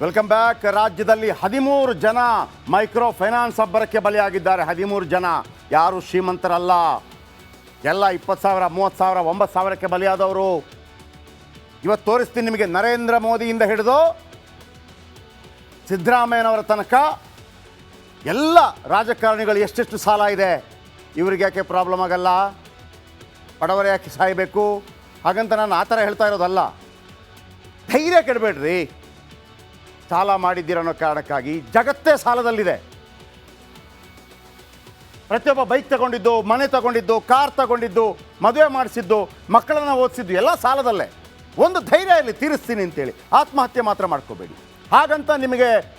Welcome back ರಾಜ್ಯದಲ್ಲಿ ಹದಿಮೂರು ಜನ ಮೈಕ್ರೋ ಫೈನಾನ್ಸ್ ಅಬ್ಬರಕ್ಕೆ ಬಲಿಯಾಗಿದ್ದಾರೆ. ಹದಿಮೂರು ಜನ. ಯಾರು ಶ್ರೀಮಂತರಲ್ಲ. ಎಲ್ಲ ಇಪ್ಪತ್ತು ಸಾವಿರ, ಮೂವತ್ತು ಸಾವಿರ, ಒಂಬತ್ತು ಸಾವಿರಕ್ಕೆ ಬಲಿಯಾದವರು. ಇವತ್ತು ತೋರಿಸ್ತೀನಿ ನಿಮಗೆ ನರೇಂದ್ರ ಮೋದಿಯಿಂದ ಹಿಡಿದು ಸಿದ್ದರಾಮಯ್ಯನವರ ತನಕ ಎಲ್ಲ ರಾಜಕಾರಣಿಗಳು ಎಷ್ಟೆಷ್ಟು ಸಾಲ ಇದೆ. ಇವ್ರಿಗೆ ಯಾಕೆ ಪ್ರಾಬ್ಲಮ್ ಆಗಲ್ಲ? ಬಡವರು ಯಾಕೆ ಸಾಯಬೇಕು? ಹಾಗಂತ ನಾನು ಆ ಥರ ಹೇಳ್ತಾ ಇರೋದಲ್ಲ. ಧೈರ್ಯ ಕೆಡಬೇಡ್ರಿ. ಸಾಲ ಮಾಡಿದ್ದೀರ ಅನ್ನೋ ಕಾರಣಕ್ಕಾಗಿ ಜಗತ್ತೇ ಸಾಲದಲ್ಲಿದೆ. ಪ್ರತಿಯೊಬ್ಬ ಬೈಕ್ ತಗೊಂಡಿದ್ದು ಮನೆ ತಗೊಂಡಿದ್ದು ಕಾರ್ ತಗೊಂಡಿದ್ದು ಮದುವೆ ಮಾಡಿಸಿದ್ದು ಮಕ್ಕಳನ್ನ ಓದಿಸಿದ್ದು ಎಲ್ಲ ಸಾಲದಲ್ಲೇ. ಒಂದು ಧೈರ್ಯ ಇಲ್ಲಿ ತೀರಿಸ್ತೀನಿ ಅಂತೇಳಿ. ಆತ್ಮಹತ್ಯೆ ಮಾತ್ರ ಮಾಡ್ಕೋಬೇಡಿ. ಹಾಗಂತ ನಿಮಗೆ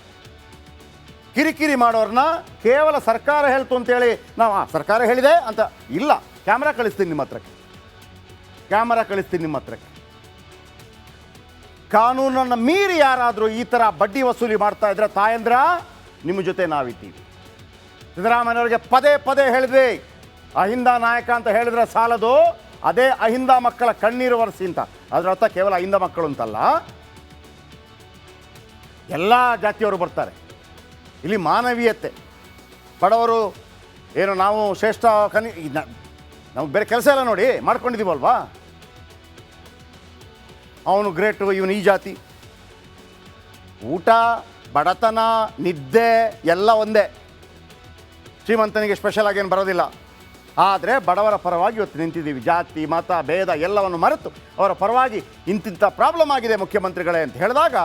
ಕಿರಿಕಿರಿ ಮಾಡೋರನ್ನ ಕೇವಲ ಸರ್ಕಾರ ಹೇಳ್ತು ಅಂತೇಳಿ ನಾವು "ಆ, ಸರ್ಕಾರ ಹೇಳಿದೆ ಅಂತ ಇಲ್ಲ. ಕ್ಯಾಮ್ರಾ ಕಳಿಸ್ತೀನಿ ನಿಮ್ಮ ಹತ್ರಕ್ಕೆ. ಕ್ಯಾಮ್ರಾ ಕಳಿಸ್ತೀನಿ ನಿಮ್ಮ ಹತ್ರಕ್ಕೆ. ಕಾನೂನನ್ನು ಮೀರಿ ಯಾರಾದರೂ ಈ ಥರ ಬಡ್ಡಿ ವಸೂಲಿ ಮಾಡ್ತಾ ಇದ್ರೆ ತಾಯಂದ್ರ, ನಿಮ್ಮ ಜೊತೆ ನಾವಿದ್ದೀವಿ. ಸಿದ್ದರಾಮಯ್ಯವ್ರಿಗೆ ಪದೇ ಪದೇ ಹೇಳಿದ್ವಿ. ಅಹಿಂದ ನಾಯಕ ಅಂತ ಹೇಳಿದ್ರೆ ಸಾಲದು. ಅದೇ ಅಹಿಂದ ಮಕ್ಕಳ ಕಣ್ಣೀರು ವರ್ಸಿ ಅಂತ. ಅದರ ಅರ್ಥ ಕೇವಲ ಅಹಿಂದ ಮಕ್ಕಳು ಅಂತಲ್ಲ. ಎಲ್ಲ ಜಾತಿಯವರು ಬರ್ತಾರೆ. ಇಲ್ಲಿ ಮಾನವೀಯತೆ. ಬಡವರು ಏನು ನಾವು ಶ್ರೇಷ್ಠ ಕನಿ ನಾವು ಬೇರೆ ಕೆಲಸ ಎಲ್ಲ ನೋಡಿ, ಮಾಡ್ಕೊಂಡಿದ್ದೀವಲ್ವಾ? ಅವನು ಗ್ರೇಟು ಇವನು ಈ ಜಾತಿ. ಊಟ, ಬಡತನ, ನಿದ್ದೆ ಎಲ್ಲ ಒಂದೇ. ಶ್ರೀಮಂತನಿಗೆ ಸ್ಪೆಷಲ್ ಆಗೇನು ಬರೋದಿಲ್ಲ. ಆದರೆ ಬಡವರ ಪರವಾಗಿ ಇವತ್ತು ನಿಂತಿದ್ದೀವಿ. ಜಾತಿ, ಮತ, ಭೇದ ಎಲ್ಲವನ್ನು ಮರೆತು ಅವರ ಪರವಾಗಿ ಇಂತಿಂಥ ಪ್ರಾಬ್ಲಮ್ ಆಗಿದೆ ಮುಖ್ಯಮಂತ್ರಿಗಳೇ ಅಂತ ಹೇಳಿದಾಗ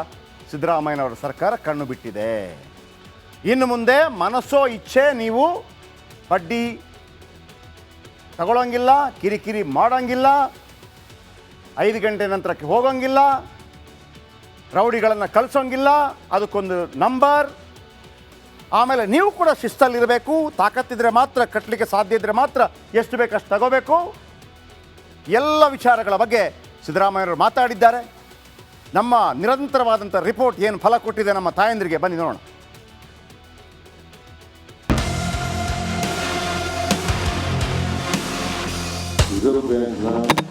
ಸಿದ್ದರಾಮಯ್ಯನವರ ಸರ್ಕಾರ ಕಣ್ಣು ಬಿಟ್ಟಿದೆ. ಇನ್ನು ಮುಂದೆ ಮನಸ್ಸೋ ಇಚ್ಛೆ ನೀವು ಬಡ್ಡಿ ತಗೊಳ್ಳೋಂಗಿಲ್ಲ ಕಿರಿಕಿರಿ ಮಾಡೋಂಗಿಲ್ಲ ಐದು ಗಂಟೆ ನಂತರಕ್ಕೆ ಹೋಗೋಂಗಿಲ್ಲ, ರೌಡಿಗಳನ್ನು ಕಳಿಸೋಂಗಿಲ್ಲ, ಅದಕ್ಕೊಂದು ನಂಬರ್. ಆಮೇಲೆ ನೀವು ಕೂಡ ಶಿಸ್ತಲ್ಲಿರಬೇಕು, ತಾಕತ್ತಿದ್ರೆ ಮಾತ್ರ, ಕಟ್ಟಲಿಕ್ಕೆ ಸಾಧ್ಯ ಇದ್ದರೆ ಮಾತ್ರ ಎಷ್ಟು ಬೇಕಷ್ಟು ತಗೋಬೇಕು. ಎಲ್ಲ ವಿಚಾರಗಳ ಬಗ್ಗೆ ಸಿದ್ದರಾಮಯ್ಯವರು ಮಾತಾಡಿದ್ದಾರೆ. ನಮ್ಮ ನಿರಂತರವಾದಂಥ ರಿಪೋರ್ಟ್ ಏನು ಫಲ ಕೊಟ್ಟಿದೆ ನಮ್ಮ ತಾಯಂದಿರಿಗೆ? ಬನ್ನಿ ನೋಡೋಣ. ರಿಸರ್ವ್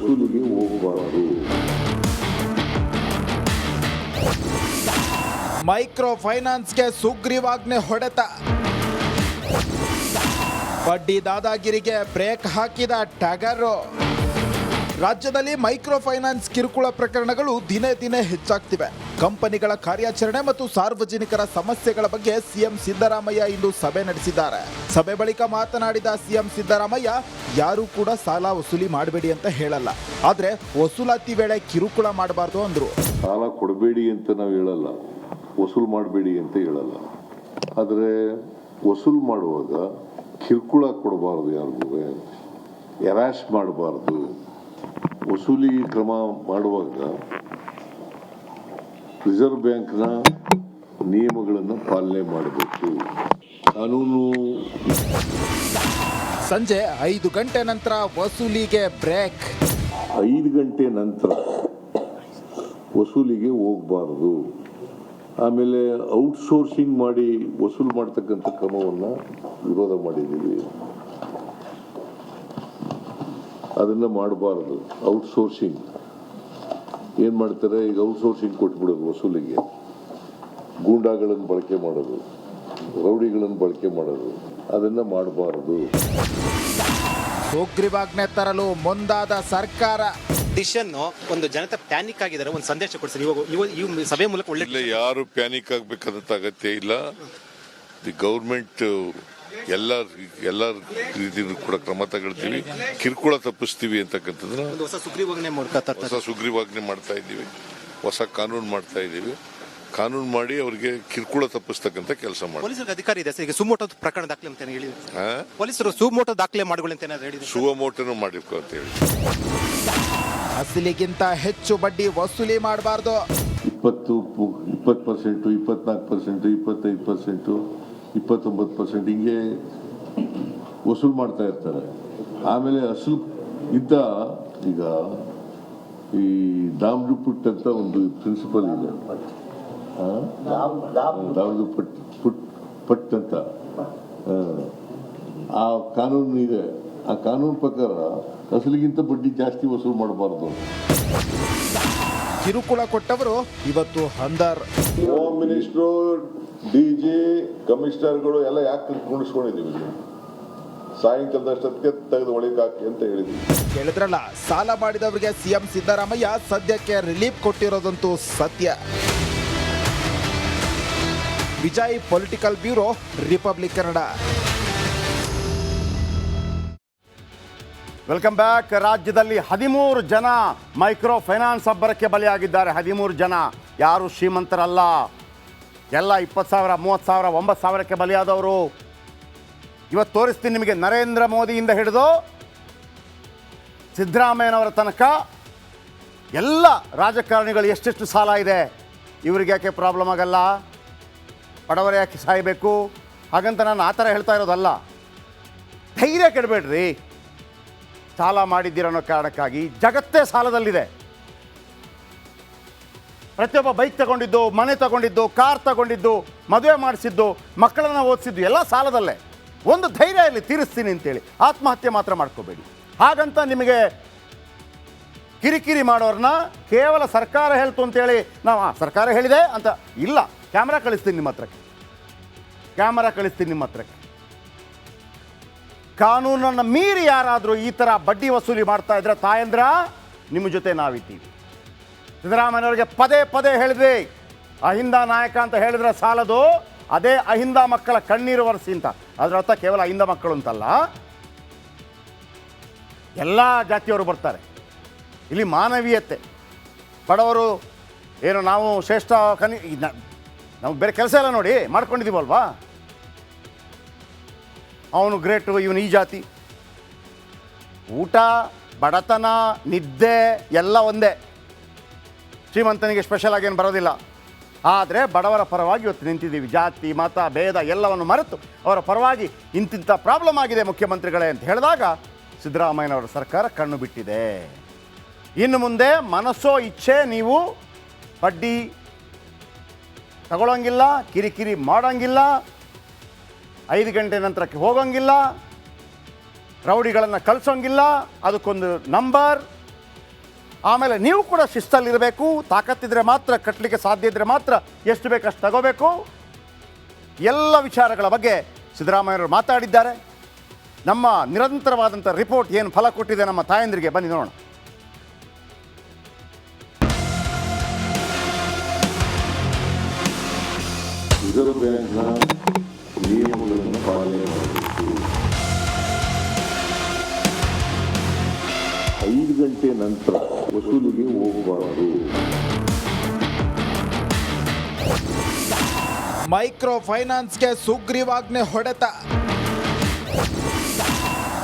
ವಸೂಲಿಗೆ ಹೋಗಬಾರದು. ಮೈಕ್ರೋ ಫೈನಾನ್ಸ್ಗೆ ಸುಗ್ರೀವಾಜ್ಞೆ ಹೊಡೆತ. ಬಡ್ಡಿ ದಾದಾಗಿರಿಗೆ ಬ್ರೇಕ್ ಹಾಕಿದ ಟಗರು. ರಾಜ್ಯದಲ್ಲಿ ಮೈಕ್ರೋ ಫೈನಾನ್ಸ್ ಕಿರುಕುಳ ಪ್ರಕರಣಗಳು ದಿನೇ ದಿನೇ ಹೆಚ್ಚಾಗ್ತಿವೆ. ಕಂಪನಿಗಳ ಕಾರ್ಯಾಚರಣೆ ಮತ್ತು ಸಾರ್ವಜನಿಕರ ಸಮಸ್ಯೆಗಳ ಬಗ್ಗೆ ಸಿಎಂ ಸಿದ್ದರಾಮಯ್ಯ ಇಂದು ಸಭೆ ನಡೆಸಿದ್ದಾರೆ. ಸಭೆ ಬಳಿಕ ಮಾತನಾಡಿದ ಸಿಎಂ ಸಿದ್ದರಾಮಯ್ಯ, ಯಾರೂ ಕೂಡ ಸಾಲ ವಸೂಲಿ ಮಾಡಬೇಡಿ ಅಂತ ಹೇಳಲ್ಲ. ಆದ್ರೆ ವಸೂಲಾತಿ ವೇಳೆ ಕಿರುಕುಳ ಮಾಡಬಾರ್ದು ಅಂದ್ರು. ಸಾಲ ಕೊಡಬೇಡಿ ಅಂತ ನಾವು ಹೇಳಲ್ಲ. ವಸೂಲು ಮಾಡಬೇಡಿ ಅಂತ ಹೇಳಲ್ಲ. ಆದರೆ ವಸೂಲು ಮಾಡುವಾಗ ಕಿರುಕುಳ ಕೊಡಬಾರ್ದು ಯಾರಿಗೂ. ಎರಾಶ್ ಮಾಡಬಾರ್ದು. ವಸೂಲಿ ಕ್ರಮ ಮಾಡುವಾಗ ರಿಸರ್ವ್ ಬ್ಯಾಂಕ್ನ ನಿಯಮಗಳನ್ನು ಪಾಲನೆ ಮಾಡಬೇಕು. ಕಾನೂನು ಸಂಜೆ ಐದು ಗಂಟೆ ನಂತರ ವಸೂಲಿಗೆ ಬ್ರೇಕ್. ಐದು ಗಂಟೆ ನಂತರ ವಸೂಲಿಗೆ ಹೋಗಬಾರ್ದು. ಆಮೇಲೆ ಔಟ್ಸೋರ್ಸಿಂಗ್ ಮಾಡಿ ವಸೂಲು ಮಾಡ್ತಕ್ಕಂಥ ಕ್ರಮವನ್ನು ವಿರೋಧ ಮಾಡಿದ್ದೀವಿ. ಅದನ್ನು ಮಾಡಬಾರ್ದು ಔಟ್ಸೋರ್ಸಿಂಗ್ ಏನು ಮಾಡ್ತಾರೆ? ಈಗ ಔಟ್ಸೋರ್ಸಿಂಗ್ ಕೊಟ್ಬಿಡೋದು ವಸೂಲಿಗೆ. ಗೂಂಡಾಗಳನ್ನು ಬಳಕೆ ಮಾಡೋದು ರೌಡಿಗಳನ್ನು ಬಳಕೆ ಮಾಡೋದು ಅದನ್ನು ಮಾಡಬಾರ್ದು. ಸುಗ್ರೀವಾಜ್ಞೆ ತರಲು ಮುಂದಾದ ಸರ್ಕಾರ. ಡಿಸಿಷನ್ ಒಂದು ಜನತೆ ಪ್ಯಾನಿಕ್ ಆಗಿದ್ದಾರೆ ಒಂದು ಸಂದೇಶ ಕೊಡ್ತಾರೆ ಇವಾಗ ಇವ- ಈ ಸಭೆ ಮೂಲಕ ಒಳ್ಳೆ ಇಲ್ಲ ಯಾರು ಪ್ಯಾನಿಕ್ ಆಗ್ಬೇಕಾದಂತ ಅಗತ್ಯ ಇಲ್ಲ. ದಿ ಗೌರ್ಮೆಂಟ್ ಎಲ್ಲ ಎಲ್ಲ ರೀತಿಯಲ್ಲೂ ಕೂಡ ಕ್ರಮ ತಗೊಳ್ತೀವಿ. ಕಿರುಕುಳ ತಪ್ಪಿಸ್ತೀವಿ ಅಂತಕ್ಕಂಥದ್ದನ್ನ ಒಂದು ಹೊಸ ಸುಗ್ರೀವಾಜ್ಞೆ ಮಾಡ್ತಾ ಇದ್ದೀವಿ. ಹೊಸ ಕಾನೂನು ಮಾಡ್ತಾ ಇದ್ದೀವಿ. ಕಾನೂನು ಮಾಡಿ ಅವರಿಗೆ ಕಿರುಕುಳ ತಪ್ಪಿಸ್ತಕ್ಕಂಥ ಕೆಲಸ ಮಾಡಿ ಪೊಲೀಸರಿಗೆ ಅಧಿಕಾರ ಇದೆ ಸರ್. ಈಗ ಪ್ರಕರಣ ದಾಖಲೆ ಅಂತ ಹೇಳಿ ಹೇಳಿದ್ರು? ಆ? ಪೊಲೀಸರು ಸುಮೋಟೋ ದಾಖಲೆ ಮಾಡಿಕೊಳ್ಳಿ ಅಂತ ಹೇಳಿ. ಅಸಲಿಗಿಂತ ಹೆಚ್ಚು ಬಡ್ಡಿ ವಸೂಲಿ ಮಾಡಬಾರ್ದು. ಇಪ್ಪತ್ತು ಇಪ್ಪತ್ತು ಪರ್ಸೆಂಟು ಇಪ್ಪತ್ನಾಲ್ಕು ಪರ್ಸೆಂಟು ಇಪ್ಪತ್ತೈದು ಪರ್ಸೆಂಟು ಇಪ್ಪತ್ತೊಂಬತ್ತು ಪರ್ಸೆಂಟ್ ಹಿಂಗೆ ವಸೂಲು ಮಾಡ್ತಾ ಇರ್ತಾರೆ. ಆಮೇಲೆ ಅಸಲು ಇದ್ದ ಈಗ ಈ ದಾಮ್ರುಪುಟ್ ಅಂತ ಒಂದು ಪ್ರಿನ್ಸಿಪಲ್ ಇದೆ. ಪಟ್ ಪುಟ್ ಪಟ್ ಅಂತ. ಆ, ಆ ಕಾನೂನು ಇದೆ. ಆ ಕಾನೂನು ಪ್ರಕಾರ ಅಸಲಿಗಿಂತ ಬಡ್ಡಿ ಜಾಸ್ತಿ ವಸೂಲು ಮಾಡಬಾರ್ದು. ಕಿರುಕುಳ ಕೊಟ್ಟವರು ಇವತ್ತು ಹಂದರ್. ಹೋಮ್ ಮಿನಿಸ್ಟ್ರು ಡಿ ಜಿ ಕಮಿಷನರ್ಗಳು ಎಲ್ಲ ಯಾಕೆ ಕುಣಿಸ್ಕೊಂಡಿದ್ದೀವಿ ಇಲ್ಲಿ? ಸಾಯಂಕಾಲದಷ್ಟೊತ್ತಿಗೆ ತೆಗೆದು ಅಂತ ಹೇಳಿದ್ವಿ ಹೇಳಿದ್ರಲ್ಲ ಸಾಲ ಮಾಡಿದವರಿಗೆ ಸಿಎಂ ಸಿದ್ದರಾಮಯ್ಯ ಸದ್ಯಕ್ಕೆ ರಿಲೀಫ್ ಕೊಟ್ಟಿರೋದಂತೂ ಸತ್ಯ. Vijay political bureau Republic Kannada. Welcome back. ರಾಜ್ಯದಲ್ಲಿ ಹದಿಮೂರು ಜನ ಮೈಕ್ರೋ ಫೈನಾನ್ಸ್ ಅಬ್ಬರಕ್ಕೆ ಬಲಿಯಾಗಿದ್ದಾರೆ. ಹದಿಮೂರು ಜನ ಯಾರು ಶ್ರೀಮಂತರಲ್ಲ. ಎಲ್ಲ ಇಪ್ಪತ್ತು ಸಾವಿರ, ಮೂವತ್ತು ಸಾವಿರ, ಒಂಬತ್ತು ಸಾವಿರಕ್ಕೆ ಬಲಿಯಾದವರು. ಇವತ್ತು ತೋರಿಸ್ತೀನಿ ನಿಮಗೆ ನರೇಂದ್ರ ಮೋದಿಯಿಂದ ಹಿಡಿದು ಸಿದ್ದರಾಮಯ್ಯನವರ ತನಕ ಎಲ್ಲ ರಾಜಕಾರಣಿಗಳು ಎಷ್ಟೆಷ್ಟು ಸಾಲ ಇದೆ. ಇವ್ರಿಗೆ ಯಾಕೆ ಪ್ರಾಬ್ಲಮ್ ಆಗಲ್ಲ? ಬಡವರು ಯಾಕೆ ಸಾಯಬೇಕು? ಹಾಗಂತ ನಾನು ಆ ಥರ ಹೇಳ್ತಾ ಇರೋದಲ್ಲ. ಧೈರ್ಯ ಕೆಡಬೇಡ್ರಿ. ಸಾಲ ಮಾಡಿದ್ದೀರ ಅನ್ನೋ ಕಾರಣಕ್ಕಾಗಿ ಜಗತ್ತೇ ಸಾಲದಲ್ಲಿದೆ. ಪ್ರತಿಯೊಬ್ಬ ಬೈಕ್ ತಗೊಂಡಿದ್ದು ಮನೆ ತಗೊಂಡಿದ್ದು ಕಾರ್ ತಗೊಂಡಿದ್ದು ಮದುವೆ ಮಾಡಿಸಿದ್ದು ಮಕ್ಕಳನ್ನ ಓದಿಸಿದ್ದು ಎಲ್ಲ ಸಾಲದಲ್ಲೇ. ಒಂದು ಧೈರ್ಯ ಇಲ್ಲಿ ತೀರಿಸ್ತೀನಿ ಅಂತೇಳಿ. ಆತ್ಮಹತ್ಯೆ ಮಾತ್ರ ಮಾಡ್ಕೋಬೇಡಿ. ಹಾಗಂತ ನಿಮಗೆ ಕಿರಿಕಿರಿ ಮಾಡೋರನ್ನ ಕೇವಲ ಸರ್ಕಾರ ಹೇಳ್ತು ಅಂತೇಳಿ ನಾವು "ಆ, ಸರ್ಕಾರ ಹೇಳಿದೆ ಅಂತ ಇಲ್ಲ. ಕ್ಯಾಮ್ರಾ ಕಳಿಸ್ತೀನಿ ನಿಮ್ಮ ಹತ್ರಕ್ಕೆ. ಕ್ಯಾಮರಾ ಕಳಿಸ್ತೀನಿ ನಿಮ್ಮ ಹತ್ರಕ್ಕೆ. ಕಾನೂನನ್ನು ಮೀರಿ ಯಾರಾದರೂ ಈ ಥರ ಬಡ್ಡಿ ವಸೂಲಿ ಮಾಡ್ತಾ ಇದ್ರೆ ತಾಯಂದ್ರ ನಿಮ್ಮ ಜೊತೆ ನಾವಿದ್ದೀವಿ. ಸಿದ್ದರಾಮಯ್ಯನವರಿಗೆ ಪದೇ ಪದೇ ಹೇಳಿದ್ವಿ. ಅಹಿಂದ ನಾಯಕ ಅಂತ ಹೇಳಿದ್ರೆ ಸಾಲದು. ಅದೇ ಅಹಿಂದ ಮಕ್ಕಳ ಕಣ್ಣೀರು ಒರೆಸಿ ಅಂತ. ಅದರ ಅರ್ಥ ಕೇವಲ ಅಹಿಂದ ಮಕ್ಕಳು ಅಂತಲ್ಲ. ಎಲ್ಲ ಜಾತಿಯವರು ಬರ್ತಾರೆ. ಇಲ್ಲಿ ಮಾನವೀಯತೆ. ಬಡವರು ಏನು ನಾವು ಶ್ರೇಷ್ಠ ಕನಿ ನಾವು ಬೇರೆ ಕೆಲಸ ಎಲ್ಲ ನೋಡಿ ಮಾಡ್ಕೊಂಡಿದ್ದೀವಲ್ವಾ? ಅವನು ಗ್ರೇಟು ಇವನು ಈ ಜಾತಿ. ಊಟ, ಬಡತನ, ನಿದ್ದೆ ಎಲ್ಲ ಒಂದೇ. ಶ್ರೀಮಂತನಿಗೆ ಸ್ಪೆಷಲ್ ಆಗೇನು ಬರೋದಿಲ್ಲ. ಆದರೆ ಬಡವರ ಪರವಾಗಿ ಇವತ್ತು ನಿಂತಿದ್ದೀವಿ. ಜಾತಿ, ಮತ, ಭೇದ ಎಲ್ಲವನ್ನು ಮರೆತು ಅವರ ಪರವಾಗಿ ಇಂತಿಂಥ ಪ್ರಾಬ್ಲಮ್ ಆಗಿದೆ ಮುಖ್ಯಮಂತ್ರಿಗಳೇ ಅಂತ ಹೇಳಿದಾಗ ಸಿದ್ದರಾಮಯ್ಯನವರ ಸರ್ಕಾರ ಕಣ್ಣು ಬಿಟ್ಟಿದೆ. ಇನ್ನು ಮುಂದೆ ಮನಸ್ಸೋ ಇಚ್ಛೆ ನೀವು ಬಡ್ಡಿ ತಗೊಳ್ಳೋಂಗಿಲ್ಲ ಕಿರಿಕಿರಿ ಮಾಡೋಂಗಿಲ್ಲ, ಐದು ಗಂಟೆ ನಂತರಕ್ಕೆ ಹೋಗೋಂಗಿಲ್ಲ, ರೌಡಿಗಳನ್ನು ಕಳಿಸೋಂಗಿಲ್ಲ ಅದಕ್ಕೊಂದು ನಂಬರ್ ಆಮೇಲೆ ನೀವು ಕೂಡ ಶಿಸ್ತಲ್ಲಿರಬೇಕು, ತಾಕತ್ತಿದ್ರೆ ಮಾತ್ರ ಕಟ್ಟಲಿಕ್ಕೆ ಸಾಧ್ಯ ಇದ್ದರೆ ಮಾತ್ರ ಎಷ್ಟು ಬೇಕಷ್ಟು ತಗೋಬೇಕು. ಎಲ್ಲ ವಿಚಾರಗಳ ಬಗ್ಗೆ ಸಿದ್ದರಾಮಯ್ಯವರು ಮಾತಾಡಿದ್ದಾರೆ. ನಮ್ಮ ನಿರಂತರವಾದಂಥ ರಿಪೋರ್ಟ್ ಏನು ಫಲ ಕೊಟ್ಟಿದೆ ನಮ್ಮ ತಾಯಂದಿರಿಗೆ ಬನ್ನಿ ನೋಡೋಣ. ಇದರ ನಂತರ ವಸೂಲಿಗೆ ಹೋಗಬಾರದು. ಮೈಕ್ರೋ ಫೈನಾನ್ಸ್ಗೆ ಸುಗ್ರೀವಾಜ್ಞೆ ಹೊಡೆತ.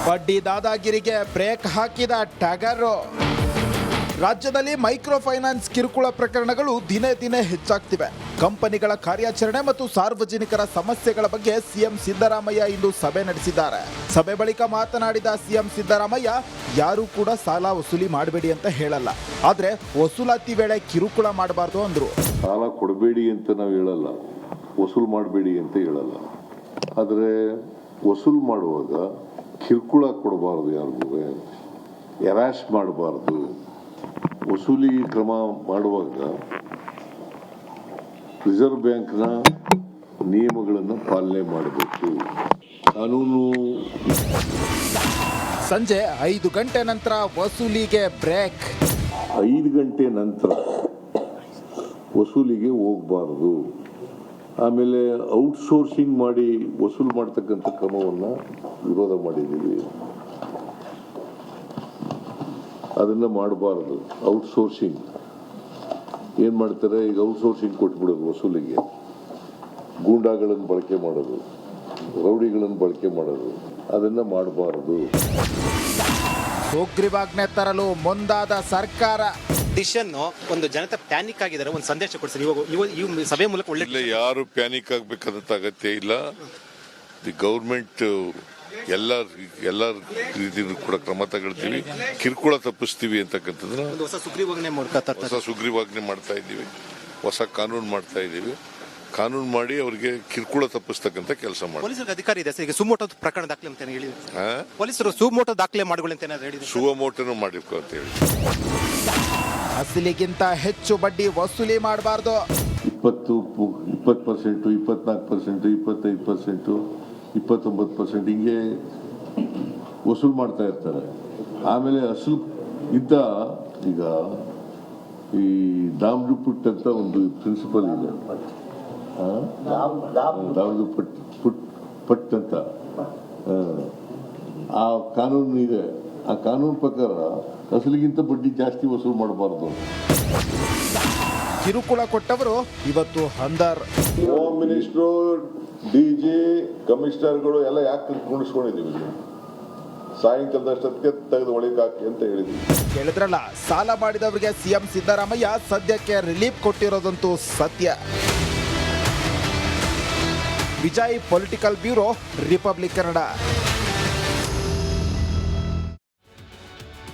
ಬಡ್ಡಿ ದಾದಾಗಿರಿಗೆ ಬ್ರೇಕ್ ಹಾಕಿದ ಟಗರು. ರಾಜ್ಯದಲ್ಲಿ ಮೈಕ್ರೋ ಫೈನಾನ್ಸ್ ಕಿರುಕುಳ ಪ್ರಕರಣಗಳು ದಿನೇ ದಿನೇ ಹೆಚ್ಚಾಗ್ತಿವೆ. ಕಂಪನಿಗಳ ಕಾರ್ಯಾಚರಣೆ ಮತ್ತು ಸಾರ್ವಜನಿಕರ ಸಮಸ್ಯೆಗಳ ಬಗ್ಗೆ ಸಿಎಂ ಸಿದ್ದರಾಮಯ್ಯ ಇಂದು ಸಭೆ ನಡೆಸಿದ್ದಾರೆ. ಸಭೆ ಬಳಿಕ ಮಾತನಾಡಿದ ಸಿಎಂ ಸಿದ್ದರಾಮಯ್ಯ, ಯಾರೂ ಕೂಡ ಸಾಲ ವಸೂಲಿ ಮಾಡಬೇಡಿ ಅಂತ ಹೇಳಲ್ಲ. ಆದ್ರೆ ವಸೂಲಾತಿ ವೇಳೆ ಕಿರುಕುಳ ಮಾಡಬಾರ್ದು ಅಂದ್ರು. ಸಾಲ ಕೊಡಬೇಡಿ ಅಂತ ನಾವು ಹೇಳಲ್ಲ. ವಸೂಲ್ ಮಾಡಬೇಡಿ ಅಂತ ಹೇಳಲ್ಲ. ಆದರೆ ವಸೂಲ್ ಮಾಡುವಾಗ ಕಿರುಕುಳ ಕೊಡಬಾರ್ದು ಯಾರಿಗೂ. ಎರಾಶ್ ಮಾಡಬಾರ್ದು. ವಸೂಲಿ ಕ್ರಮ ಮಾಡುವಾಗ ರಿಸರ್ವ್ ಬ್ಯಾಂಕ್ನ ನಿಯಮಗಳನ್ನು ಪಾಲನೆ ಮಾಡಬೇಕು. ಕಾನೂನು ಸಂಜೆ ಐದು ಗಂಟೆ ನಂತರ ವಸೂಲಿಗೆ ಬ್ರೇಕ್. ಐದು ಗಂಟೆ ನಂತರ ವಸೂಲಿಗೆ ಹೋಗಬಾರ್ದು. ಆಮೇಲೆ ಔಟ್ಸೋರ್ಸಿಂಗ್ ಮಾಡಿ ವಸೂಲು ಮಾಡ್ತಕ್ಕಂಥ ಕ್ರಮವನ್ನು ವಿರೋಧ ಮಾಡಿದ್ದೀವಿ. ಅದನ್ನು ಮಾಡಬಾರ್ದು ಔಟ್ಸೋರ್ಸಿಂಗ್ ಏನು ಮಾಡ್ತಾರೆ? ಈಗ ಔಟ್ಸೋರ್ಸಿಂಗ್ ಕೊಟ್ಬಿಡೋದು ವಸೂಲಿಗೆ. ಗೂಂಡಾಗಳನ್ನು ಬಳಕೆ ಮಾಡೋದು ರೌಡಿಗಳನ್ನು ಬಳಕೆ ಮಾಡೋದು ಅದನ್ನು ಮಾಡಬಾರದು. ಸುಗ್ರೀವಾಜ್ಞೆ ತರಲು ಮುಂದಾದ ಸರ್ಕಾರ. ಡಿಶನ್ ಒಂದು ಜನತೆ ಪ್ಯಾನಿಕ್ ಆಗಿದ್ದಾರೆ ಒಂದು ಸಂದೇಶ ಕೊಡ್ತಾರೆ ಇವಾಗ ಇವ- ಈ ಸಭೆ ಮೂಲಕ ಒಳ್ಳೆ ಇಲ್ಲ ಯಾರು ಪ್ಯಾನಿಕ್ ಆಗಬೇಕಾದಂತ ಅಗತ್ಯ ಇಲ್ಲ. ದಿ ಗೌರ್ಮೆಂಟ್ ಎಲ್ಲ ಎಲ್ಲ ರೀತಿಯಲ್ಲೂ ಕೂಡ ಕ್ರಮ ತಗೊಳ್ತೀವಿ. ಕಿರುಕುಳ ತಪ್ಪಿಸ್ತೀವಿ ಅಂತಕ್ಕಂಥದ್ದನ್ನ ಒಂದು ಹೊಸ ಸುಗ್ರೀವಾಜ್ಞೆ ಮಾಡ್ತಾ ಇದ್ದೀವಿ. ಹೊಸ ಕಾನೂನು ಮಾಡ್ತಾ ಇದ್ದೀವಿ. ಕಾನೂನು ಮಾಡಿ ಅವರಿಗೆ ಕಿರುಕುಳ ತಪ್ಪಿಸ್ತಕ್ಕಂಥ ಕೆಲಸ ಮಾಡಿ ಪೊಲೀಸರಿಗೆ ಅಧಿಕಾರಿ ಇದೆ ಸರ್. ಈಗ ಸುಮೋಟೋ ಪ್ರಕರಣ ದಾಖಲೆ ಅಂತ ಹೇಳಿ? ಪೊಲೀಸರು ಸುಮೋಟೋ ದಾಖಲೆ ಮಾಡಿಕೊಳ್ಳಿ ಅಂತ ಹೇಳಿದ್ರು ಸುವಮೋಟನು ಮಾಡಿರ್ಕೊ ಅಂತ ಹೇಳಿ. ಅಸಲಿಗಿಂತ ಹೆಚ್ಚು ಬಡ್ಡಿ ವಸೂಲಿ ಮಾಡಬಾರ್ದು. ಇಪ್ಪತ್ತು ಇಪ್ಪತ್ತು ಪರ್ಸೆಂಟು ಇಪ್ಪತ್ನಾಲ್ಕು ಪರ್ಸೆಂಟು ಇಪ್ಪತ್ತೈದು ಪರ್ಸೆಂಟು. ಇಪ್ಪತ್ತೊಂಬತ್ತು ಪರ್ಸೆಂಟ್ ಹಿಂಗೆ ವಸೂಲು ಮಾಡ್ತಾ ಇರ್ತಾರೆ. ಆಮೇಲೆ ಅಸಲು ಇದ್ದ ಈಗ ಈ ದಾಮ್ದು ಪುಟ್ ಅಂತ ಒಂದು ಪ್ರಿನ್ಸಿಪಲ್ ಇದೆ? ದಾಮ್ದು ಪಟ್ ಪುಟ್ ಪಟ್ ಅಂತ. ಆ. ಆ ಕಾನೂನು ಇದೆ. ಆ ಕಾನೂನು ಪ್ರಕಾರ ಅಸಲಿಗಿಂತ ಬಡ್ಡಿ ಜಾಸ್ತಿ ವಸೂಲು ಮಾಡಬಾರ್ದು. ಕಿರುಕುಳ ಕೊಟ್ಟವರು ಇವತ್ತು ಹಂದಾರ್. ಹೋಮ್ ಮಿನಿಸ್ಟ್ರು ಡಿ ಜಿ ಕಮಿಷನರ್ಗಳು ಎಲ್ಲ ಯಾಕೆ ಕುಣಿಸ್ಕೊಂಡಿದ್ದೀವಿ ಸಾಯಂಕಾಲದಷ್ಟಕ್ಕೆ ತೆಗೆದು ಒಳಗೆ ಹಾಕಿ ಅಂತ ಹೇಳಿದ್ವಿ ಕೇಳಿದ್ರಲ್ಲ, ಸಾಲ ಮಾಡಿದವರಿಗೆ ಸಿಎಂ ಸಿದ್ದರಾಮಯ್ಯ ಸದ್ಯಕ್ಕೆ ರಿಲೀಫ್ ಕೊಟ್ಟಿರೋದಂತೂ ಸತ್ಯ. Vijay political bureau, Republic Kannada.